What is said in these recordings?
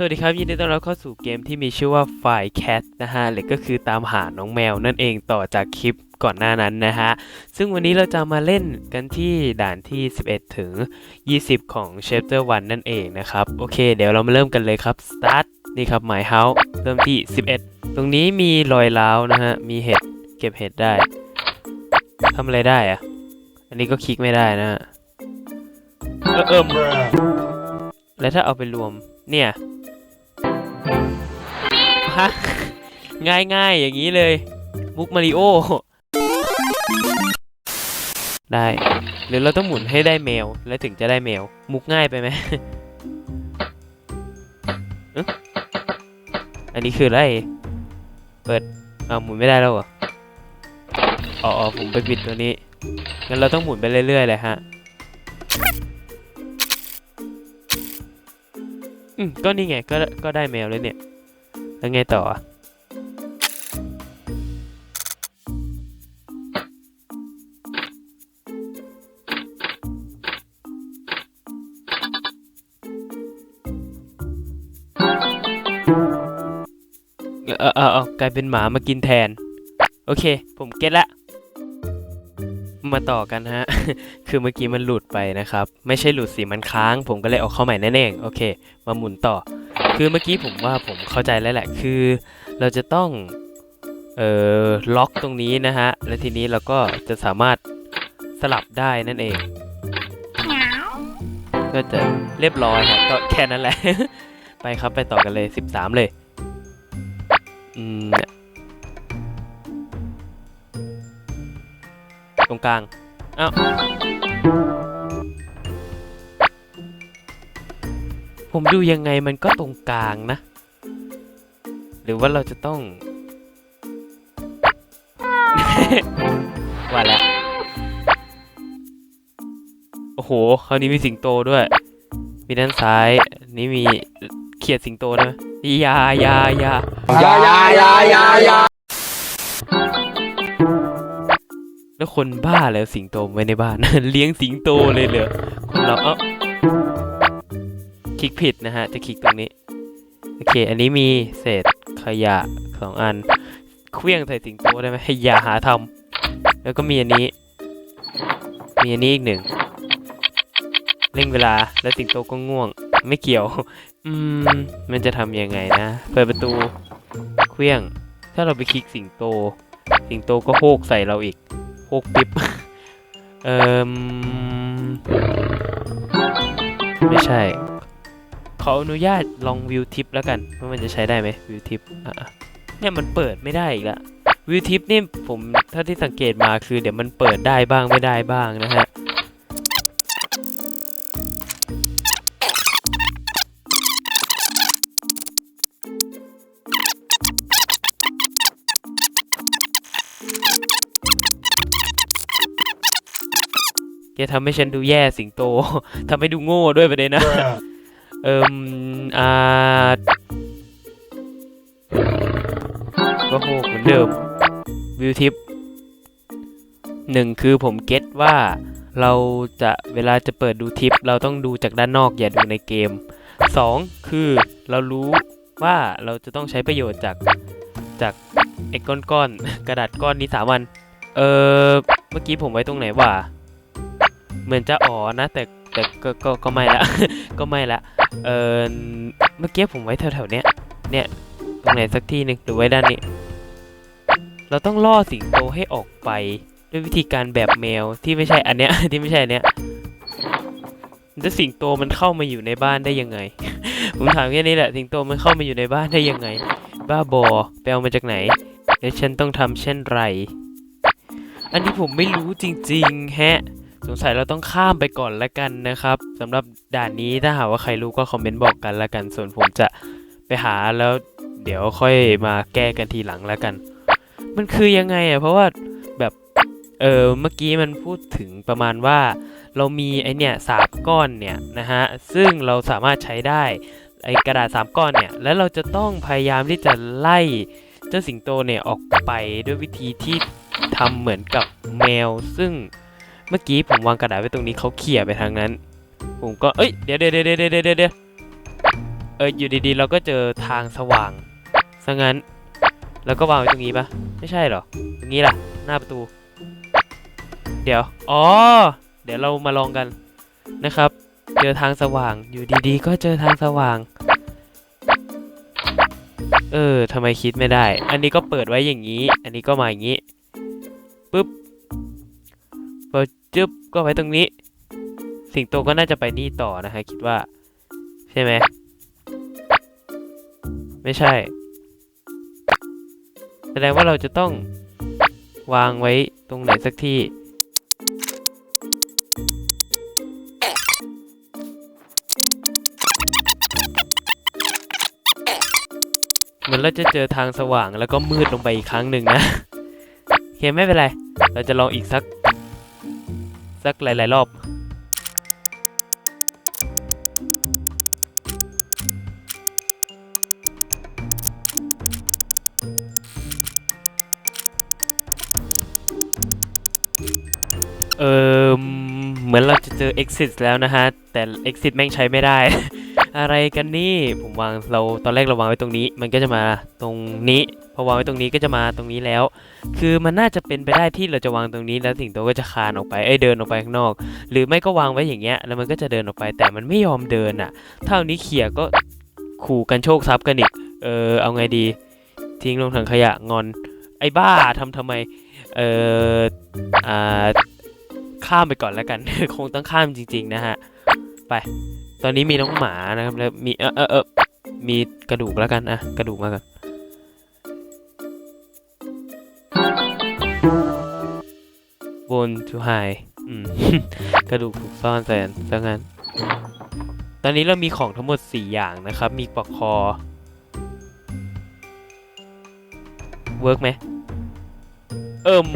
สวัสดีครับยินดีต้อนรับเข้าสู่เกมที่มีชื่อว่า Fire Cat นะฮะหรือก็คือตามหาน้องแมวนั่นเองต่อจากคลิปก่อนหน้านั้นนะฮะ ซึ่งวันนี้เราจะมาเล่นกันที่ด่านที่ 11 ถึง 20 ของ Chapter 1 นั่นเองนะครับ โอเค เดี๋ยวเรามาเริ่มกันเลยครับ Start นี่ครับ My House เริ่มที่ 11 ตรงนี้มีรอยร้าวนะฮะ มีเห็ดเก็บเห็ดได้ทำอะไรได้อะอันนี้ก็คลิกไม่ได้นะฮะเออเอิมแล้วถ้าเอาไปรวมเนี่ย ฮะง่ายง่ายๆ อย่างนี้เลย มุกมาริโอ ได้ หรือเราต้องหมุนให้ได้แมว แล้วถึงจะได้แมว มุกง่ายไปไหมอันนี้คืออะไร เปิดอ่าหมุนไม่ได้แล้วเหรออ๋ออ๋อผมไปปิดตัวนี้ งั้นเราต้องหมุนไปเรื่อยๆเลยฮะอืมก็นี่ไงก็ก็ได้แมวแล้วเนี่ย แล้วไงต่ออะเออเออเออกลายเป็นหมามากินแทน โอเค ผมเก็ตละ มาต่อกันฮะ คือเมื่อกี้มันหลุดไปนะครับ ไม่ใช่หลุดสิมันค้าง ผมก็เลยเอาเข้าใหม่นั่นเองโอเค มาหมุนต่อ คือเมื่อกี้ผมว่าผมเข้าใจแล้วแหละคือ เราจะต้องเอ่อล็อกตรงนี้นะฮะ และทีนี้เราก็จะสามารถสลับได้นั่นเอง ก็จะเรียบร้อยครับก็แค่นั้นแหละ ไปครับไปต่อกันเลย 13 เลยอืมเนี่ยตรงกลางอ้าว ผมดูยังไงมันก็ตรงกลางนะ หรือว่าเราจะต้อง ว่าแล้วโอ้โห คราวนี้มีสิงโตด้วย มีด้านซ้าย นี่มีเขียดสิงโตนะอยาอยาอยา Ya ya ya ya ya แล้วคนบ้าแล้วสิงโตไว้ในบ้าน เลี้ยงสิงโตเลยเหรอคนเราเอ้า คลิกผิดนะฮะ จะคลิกตรงนี้ โอเค อันนี้มีเศษขยะสองอันเคลี้ยงใส่สิงโตได้ไหมให้อย่าหาทำแล้วก็มีอันนี้ มีอันนี้อีกหนึ่งเร่งเวลาแล้วสิงโตก็ง่วง ไม่เกี่ยว อืม มันจะทำยังไงนะ เปิดประตูเคลี้ยง ถ้าเราไปคลิกสิงโต สิงโตก็โฮกใส่เราอีกโฮกปิ๊บเอ่มไม่ใช่ ขออนุญาตลองวิวทิปแล้วกันว่ามันจะใช้ได้ไหมวิวทิปอะเนี่ยมันเปิดไม่ได้อีกละวิวทิปนี่ผมเท่าที่สังเกตมาคือเดี๋ยวมันเปิดได้บ้างไม่ได้บ้างนะฮะแกทำให้ฉันดูแย่สิงโต ทำให้ดูโง่ด้วยประเด็นนะ เอิมอ่าก็โหกเหมือนเดิมวิวทิปหนึ่งคือผมเก็ตว่าเราจะเวลาจะเปิดดูทิป เราต้องดูจากด้านนอกอย่าดูในเกมสองคือเรารู้ว่าเราจะต้องใช้ประโยชน์จากจากไอ้ก้อนก้อนกระดาษก้อนนี้สามวัน เออเมื่อกี้ผมไว้ตรงไหนวะเหมือนจะอ๋อนะแต่ แต่ก็ก็ก็ไม่ละก็ไม่ละเออเมื่อกี้ผมไว้แถวๆเนี้ยเนี่ยตรงไหนสักที่หนึ่งหรือไว้ด้านนี้ เราต้องล่อสิงโตให้ออกไปด้วยวิธีการแบบแมวที่ไม่ใช่อันเนี้ยที่ไม่ใช่อันเนี้ยแล้วสิงโตมันเข้ามาอยู่ในบ้านได้ยังไง ผมถามแค่นี้แหละสิงโตมันเข้ามาอยู่ในบ้านได้ยังไง บ้าบอไปเอามาจากไหนแล้วฉันต้องทำเช่นไร อันนี้ผมไม่รู้จริงๆ แฮะ สงสัยเราต้องข้ามไปก่อนละกันนะครับสำหรับด่านนี้ถ้าหากว่าใครรู้ก็คอมเมนต์บอกกันละกัน ส่วนผมจะไปหาแล้วเดี๋ยวค่อยมาแก้กันทีหลังละกัน มันคือยังไงอะเพราะว่าแบบเออเมื่อกี้มันพูดถึงประมาณว่า เรามีไอเนี่ยสามก้อนเนี่ยนะฮะซึ่งเราสามารถใช้ได้ไอกระดาษสามก้อนเนี่ยแล้วเราจะต้องพยายามที่จะไล่เจ้าสิงโตเนี่ยออกไปด้วยวิธีที่ทำเหมือนกับแมวซึ่ง เมื่อกี้ผมวางกระดาษไว้ตรงนี้เขาเขี่ยไปทางนั้น ผมก็เอ้ยเดี๋ยวเดี๋ยวเดี๋ยวเดี๋ยวเดี๋ยวเดี๋ยวเอออยู่ดีๆ เราก็เจอทางสว่างซะงั้น แล้วก็วางไว้ตรงนี้ปะไม่ใช่หรอตรงนี้ล่ะ หน้าประตู เดี๋ยว อ๋อ เดี๋ยวเรามาลองกันนะครับ เจอทางสว่าง อยู่ดีๆ ก็เจอทางสว่าง เออทำไมคิดไม่ได้ อันนี้ก็เปิดไว้อย่างนี้ อันนี้ก็มาอย่างนี้ ปึ๊บ จึ๊บก็ไว้ตรงนี้ สิงโตก็น่าจะไปนี่ต่อนะฮะคิดว่า ใช่ไหมไม่ใช่ แสดงว่าเราจะต้องวางไว้ตรงไหนสักที่เหมือนเราจะเจอทางสว่างแล้วก็มืดลงไปอีกครั้งหนึ่งนะโอเคไม่เป็นไร เราจะลองอีกสัก สักหลาย ๆ รอบ เออเหมือนเราจะเจอ exit แล้วนะฮะ แต่ exit แม่งใช้ไม่ได้ อะไรกันนี่ ผมวางเราตอนแรกเราวางไว้ตรงนี้ มันก็จะมาตรงนี้ อวางไว้ตรงนี้ก็จะมาตรงนี้แล้ว คือมันน่าจะเป็นไปได้ที่เราจะวางตรงนี้แล้วสิงโตก็จะคานออกไปเอ้ยเดินออกไปข้างนอก หรือไม่ก็วางไว้อย่างเงี้ยแล้วมันก็จะเดินออกไปแต่มันไม่ยอมเดินอะเท่านี้เขี่ยก็ขู่กันโชคทรัพย์กันอีกเออเอาไงดี ทิ้งลงถังขยะงอน ไอ้บ้าทำทำไมเอออ่าข้ามไปก่อนแล้วกัน คงต้องข้ามจริง ๆ นะฮะ ไป ตอนนี้มีน้องหมานะครับแล้วมีเออเออเออมีกระดูกแล้วกันอะกระดูกมากัน บน to high อืมกระดูกถูกซ่อนแสนซะงั้น ตอนนี้เรามีของทั้งหมด 4 อย่างนะครับ มีปลอกคอ เวิร์กไหม เอิ่ม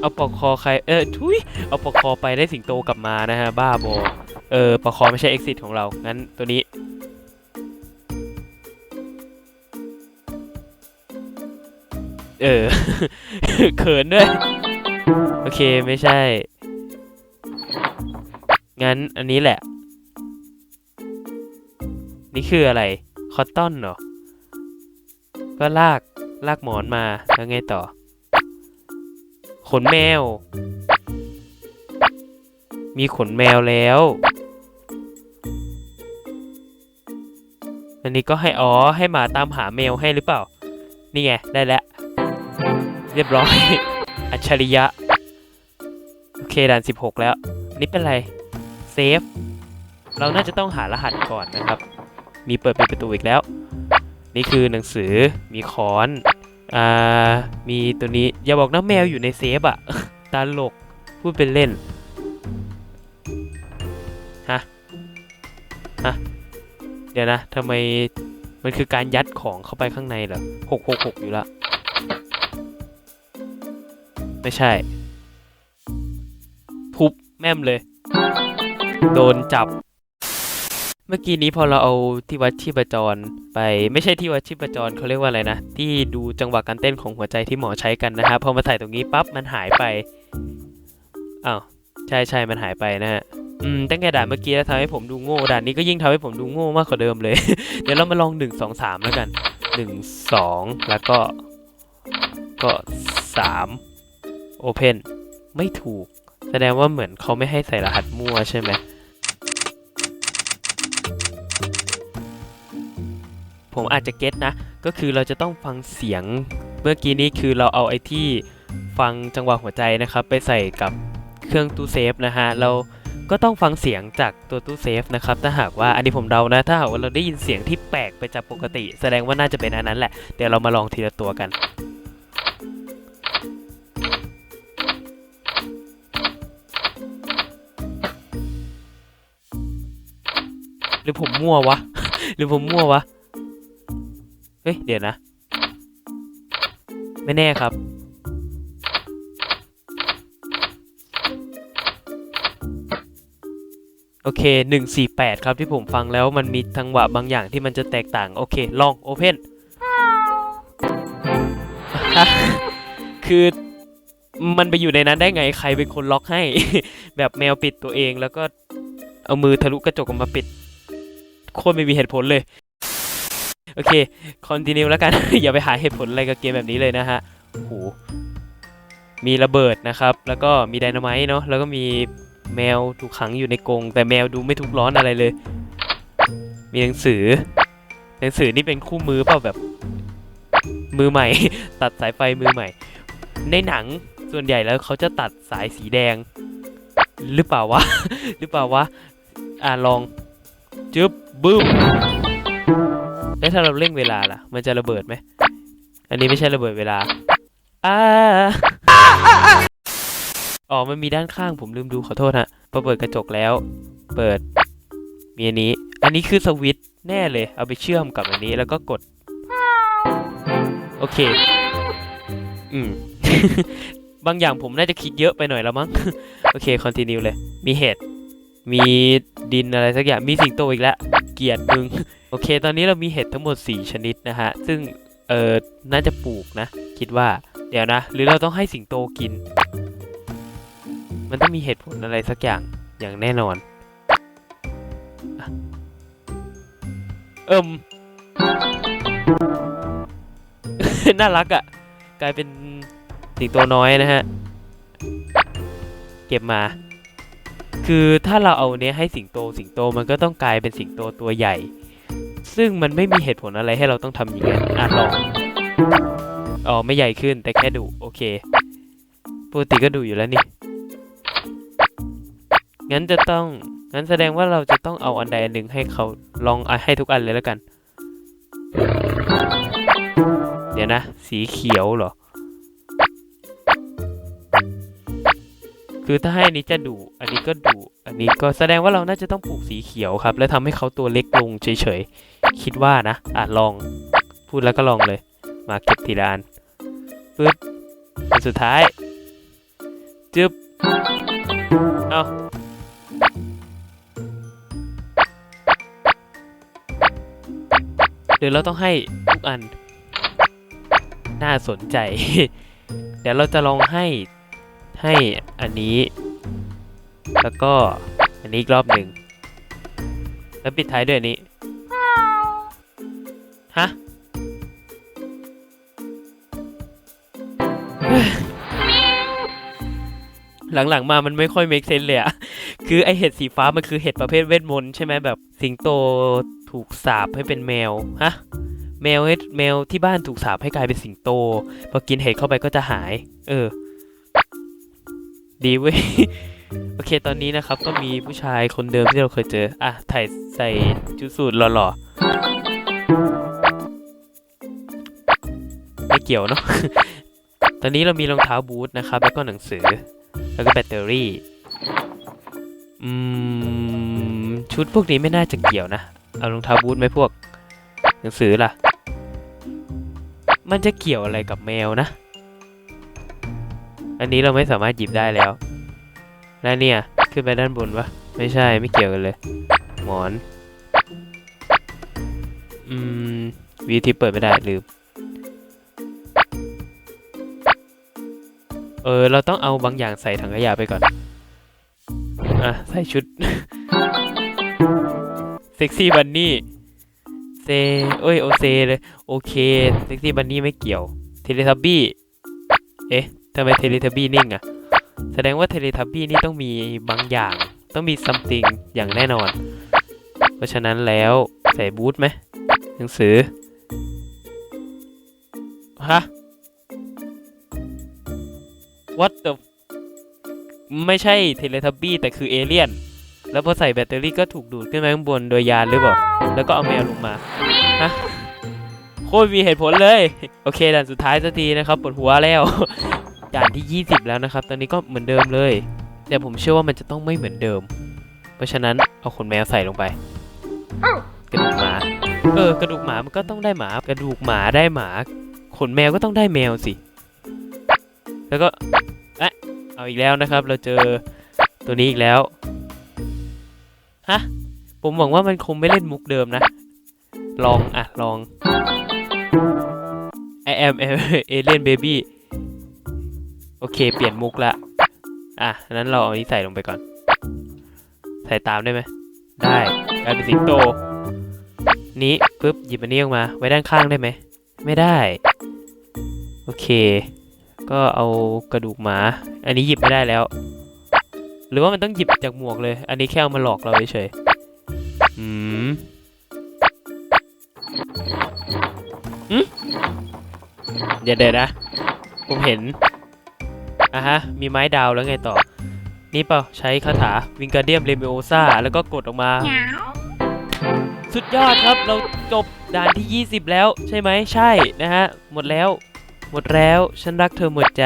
เอาปลอกคอใคร เออทุยเอาปลอกคอไปได้สิงโตกลับมานะฮะ บ้าบอ เออปลอกคอไม่ใช่ exit ของเรา งั้นตัวนี้ เออ เขินด้วย โอเคไม่ใช่ งั้นอันนี้แหละ นี่คืออะไร คอตตอนเหรอ ก็ลาก ลากหมอนมา แล้วไงต่อ ขนแมว มีขนแมวแล้ว อันนี้ก็ให้ อ๋อ ให้หมาตามหาแมวให้หรือเปล่า นี่ไง ได้แล้ว เรียบร้อย อัจฉริยะ โอเคด่าน 16 แล้ว นี่เป็นไร เซฟ เราน่าจะต้องหารหัสก่อนนะครับ มีเปิดเป็นประตูอีกแล้ว นี่คือหนังสือ มีค้อน อ่า มีตัวนี้ อย่าบอกนะแมวอยู่ในเซฟอะตลก พูดเป็นเล่น ฮะ ฮะ เดี๋ยวนะทำไมมันคือการยัดของเข้าไปข้างในเหรอหกหกหกอยู่ละ ไม่ใช่ ทุบแม่มเลย โดนจับ เมื่อกี้นี้พอเราเอาที่วัดชีพจรไปไม่ใช่ที่วัดชีพจรเขาเรียกว่าอะไรนะ ที่ดูจังหวะการเต้นของหัวใจที่หมอใช้กันนะครับพอมาใส่ตรงนี้ปั๊บมันหายไปอ้าวใช่ใช่มันหายไปนะฮะอืมตั้งแต่ด่านเมื่อกี้แล้วทำให้ผมดูโง่ด่านนี้ก็ยิ่งทำให้ผมดูโง่มากกว่าเดิมเลย เดี๋ยวเรามาลอง 1 2 3 แล้วกัน 1 2 แล้วก็ก็ 3 Open ไม่ถูก แสดงว่าเหมือนเขาไม่ให้ใส่รหัสมั่วใช่ไหม ผมอาจจะเก็ตนะ ก็คือเราจะต้องฟังเสียง เมื่อกี้นี้คือเราเอาไอที่ฟังจังหวะหัวใจนะครับ ไปใส่กับเครื่องตู้เซฟนะฮะ เราก็ต้องฟังเสียงจากตัวตู้เซฟนะครับ ถ้าหากว่าอันนี้ผมเดานะ ถ้าหากว่าเราได้ยินเสียงที่แปลกไปจากปกติ แสดงว่าน่าจะเป็นอันนั้นแหละ เดี๋ยวเรามาลองทีละตัวกัน หรือผมมั่ววะ หรือผมมั่ววะ เฮ้ย เดี๋ยวนะ ไม่แน่ครับ โอเค 148 ครับที่ผมฟังแล้วมันมีจังหวะบางอย่างที่มันจะแตกต่าง โอเค ลองโอเพนคือมันไปอยู่ในนั้นได้ไงใครเป็นคนล็อกให้ แบบแมวปิดตัวเองแล้วก็เอามือทะลุกระจกออกมาปิด โคตรไม่มีเหตุผลเลย โอเค คอนติเนียแล้วกัน อย่าไปหาเหตุผลอะไรกับเกมแบบนี้เลยนะฮะโหมีระเบิดนะครับ แล้วก็มีไดนาไมต์เนาะแล้วก็มีแมวถูกขังอยู่ในกรงแต่แมวดูไม่ทุกร้อนอะไรเลย มีหนังสือ หนังสือนี่เป็นคู่มือเปล่าแบบ มือใหม่ ตัดสายไฟมือใหม่ ในหนังส่วนใหญ่แล้วเขาจะตัดสายสีแดง หรือเปล่าวะ หรือเปล่าวะ อ่าลอง จึ๊บบึ้มแล้วถ้าเราเร่งเวลาล่ะ มันจะระเบิดไหม อันนี้ไม่ใช่ระเบิดเวลาอ่าอ๋อ มันมีด้านข้างผมลืมดูขอโทษฮะพอเปิดกระจกแล้ว เปิด มีอันนี้ อันนี้คือสวิตช์แน่เลย เอาไปเชื่อมกับอันนี้แล้วก็กด โอเค อืม บางอย่างผมน่าจะคิดเยอะไปหน่อยแล้วมั้ง โอเค คอนติเนียเลย มีเห็ด มีดินอะไรสักอย่างมีสิงโตอีกแล้ว เกียดมึง โอเค ตอนนี้เรามีเห็ดทั้งหมด 4 ชนิดนะฮะ ซึ่ง เออน่าจะปลูกนะ คิดว่า เดี๋ยวนะ หรือเราต้องให้สิงโตกิน มันต้องมีเหตุผลอะไรสักอย่าง อย่างแน่นอน เอิมน่ารักอะ่ะ กลายเป็นสิงโตน้อยนะฮะ เก็บมา คือถ้าเราเอาเนี้ยให้สิงโตสิงโตมันก็ต้องกลายเป็นสิงโตตัวใหญ่ ซึ่งมันไม่มีเหตุผลอะไรให้เราต้องทำอย่างนั้นอะลองอ๋อไม่ใหญ่ขึ้นแต่แค่ดุโอเคปกติก็ดุอยู่แล้วนี่งั้นจะต้องงั้นแสดงว่าเราจะต้องเอาอันใดอันหนึ่งให้เขาลองอให้ทุกอันเลยแล้วกัน เดี๋ยวนะ สีเขียวเหรอ คือถ้าให้อันนี้จะดุอันนี้ก็ดุอันนี้ก็แสดงว่าเราน่าจะต้องปลูกสีเขียวครับ แล้วทำให้เขาตัวเล็กลงเฉยๆ คิดว่านะอะลองพูดแล้วก็ลองเลย มาเก็บทีละอันปึ๊บอันสุดท้าย จึ๊บเอาหรือเราต้องให้ทุกอัน น่าสนใจ เดี๋ยวเราจะลองให้ ให้อันนี้ แล้วก็อันนี้อีกรอบหนึ่งแล้วปิดท้ายด้วยอันนี้ฮะหลังๆมามันไม่ค่อย make sense เลยอะคือไอเห็ดสีฟ้ามันคือเห็ดประเภทเวทมนต์ใช่ไหมแบบ สิงโตถูกสาปให้เป็นแมวฮะแมวให้แมวที่บ้านถูกสาปให้กลายเป็นสิงโต พอกินเห็ดเข้าไปก็จะหาย เออ ดีเว้ย โอเคตอนนี้นะครับ ก็มีผู้ชายคนเดิมที่เราเคยเจอ อะถ่ายใส่ชุดสูทหล่อๆ ไม่เกี่ยวเนาะ ตอนนี้เรามีรองเท้าบูทนะครับ แล้วก็หนังสือ แล้วก็แบตเตอรี่ อืม ชุดพวกนี้ไม่น่าจะเกี่ยวนะ เอารองเท้าบูทไหมพวก หนังสือล่ะ มันจะเกี่ยวอะไรกับแมวนะ อันนี้เราไม่สามารถหยิบได้แล้ว แล้วเนี่ย ขึ้นไปด้านบนปะไม่ใช่ไม่เกี่ยวกันเลย หมอน อืมวีทีเปิดไม่ได้ลืม เออ เราต้องเอาบางอย่างใส่ถังขยะไปก่อน อะ ใส่ชุด เซ็กซี่บันนี่ เซ เอ้ย โอเซเลย โอเค เซ็กซี่บันนี่ไม่เกี่ยว เทเลทับบี้ เอ๊ะ ทำไมเทเลทับบี้นิ่งอะแสดงว่าเทเลทับบี้นี่ต้องมีบางอย่าง ต้องมี something อย่างแน่นอน เพราะฉะนั้นแล้วใส่บูทไหมหนังสือ ฮะ what the ไม่ใช่เทเลทับบี้แต่คือเอเลี่ยน แล้วพอใส่แบตเตอรี่ก็ถูกดูดขึ้นมาข้างบนโดยยานหรือเปล่า แล้วก็เอาแมวลงมา ฮะ โคตรมีเหตุผลเลย โอเคด่านสุดท้ายสักทีนะครับปวดหัวแล้ว ด่านที่ 20 แล้วนะครับ ตอนนี้ก็เหมือนเดิมเลย แต่ผมเชื่อว่ามันจะต้องไม่เหมือนเดิม เพราะฉะนั้นเอาขนแมวใส่ลงไป กระดูกหมา เออกระดูกหมามันก็ต้องได้หมา กระดูกหมาได้หมา ขนแมวก็ต้องได้แมวสิ แล้วก็เอะเอาอีกแล้วนะครับ เราเจอตัวนี้อีกแล้ว ฮะ ผมหวังว่ามันคงไม่เล่นมุกเดิมนะ ลองอะลอง I am alien baby โอเค เปลี่ยนมุกละ อะนั้นเราเอาอันนี้ใส่ลงไปก่อน ใส่ตามได้ไหม ได้กลายเป็นสิงโต นี้ปุ๊บหยิบอันนี้ออกมา ไว้ด้านข้างได้ไหม ไม่ได้ โอเค ก็เอากระดูกหมา อันนี้หยิบไม่ได้แล้ว หรือว่ามันต้องหยิบจากหมวกเลย อันนี้แค่เอามาหลอกเราเฉยๆอืมอืมเดี๋ยวเดี๋ยวนะ ผมเห็น อะฮะ มีไม้ดาวแล้วไงต่อ นี่เปล่าใช้คาถาวิงการเดียมเรเมโอซาแล้วก็กดออกมา สุดยอดครับเราจบด่านที่ 20 แล้วใช่ไหมใช่นะฮะ หมดแล้ว หมดแล้ว ฉันรักเธอหมดใจ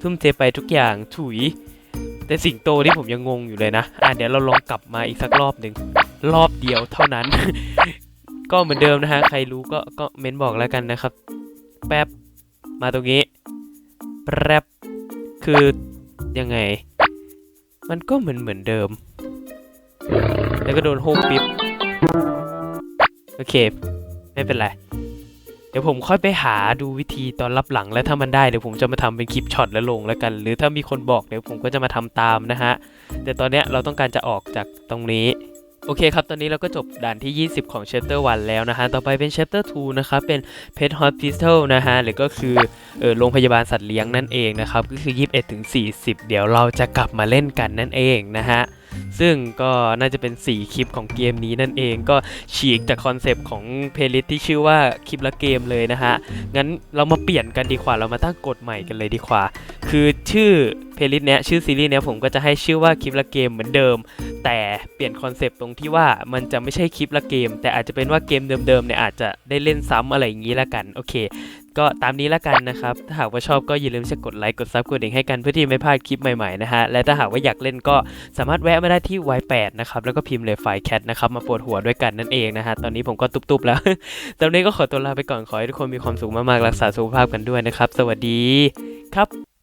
ทุ่มเทไปทุกอย่างถุย แต่สิงโตนี่ผมยังงงอยู่เลยนะ อะเดี๋ยวเราลองกลับมาอีกสักรอบหนึ่งรอบเดียวเท่านั้น ก็เหมือนเดิมนะฮะ ใครรู้ก็ก็เม้นบอกแล้วกันนะครับ แป๊บ มาตรงนี้แป๊บ คือยังไง มันก็เหมือนเหมือนเดิม แล้วก็โดนโฮกปิ๊บ โอเค ไม่เป็นไร เดี๋ยวผมค่อยไปหาดูวิธีตอนรับหลังและถ้ามันได้เดี๋ยวผมจะมาทำเป็นคลิปช็อตแล้วลงแล้วกัน หรือถ้ามีคนบอกเดี๋ยวผมก็จะมาทำตามนะฮะ แต่ตอนเนี้ยเราต้องการจะออกจากตรงนี้ โอเคครับ ตอนนี้เราก็จบด่านที่ 20 ของ Chapter 1 แล้วนะฮะ ต่อไปเป็น Chapter 2 นะครับ เป็น Pet Hospital นะฮะ หรือก็คือเออโรงพยาบาลสัตว์เลี้ยงนั่นเองนะครับ ก็คือ 21ถึง40 เดี๋ยวเราจะกลับมาเล่นกันนั่นเองนะฮะ ซึ่งก็น่าจะเป็น 4 คลิปของเกมนี้นั่นเองก็ฉีกจากคอนเซปต์ของเพลย์ลิสที่ชื่อว่าคลิปละเกมเลยนะฮะ งั้นเรามาเปลี่ยนกันดีกว่าเรามาตั้งกฎใหม่กันเลยดีกว่า คือชื่อเพลย์ลิสเนี้ยชื่อซีรีส์เนี้ยผมก็จะให้ชื่อว่าคลิปละเกมเหมือนเดิม แต่เปลี่ยนคอนเซปต์ตรงที่ว่ามันจะไม่ใช่คลิปละเกม แต่อาจจะเป็นว่าเกมเดิมๆเนี่ยอาจจะได้เล่นซ้ำอะไรอย่างนี้ละกันโอเคก็ตามนี้ละกันนะครับ ถ้าหากว่าชอบก็อย่าลืมจะกดไลค์ กดซับกดดิ่งให้กันเพื่อที่ไม่พลาดคลิปใหม่ๆนะฮะ และถ้าหากว่าอยากเล่นก็สามารถแวะมาได้ที่ Y8 นะครับ แล้วก็พิมพ์เลยไฟแคทนะครับ มาปวดหัวด้วยกันนั่นเองนะฮะ ตอนนี้ผมก็ตุบๆแล้ว ตอนนี้ก็ขอตัวลาไปก่อน ขอให้ทุกคนมีความสุขมากๆ รักษาสุขภาพกันด้วยนะครับ สวัสดีครับ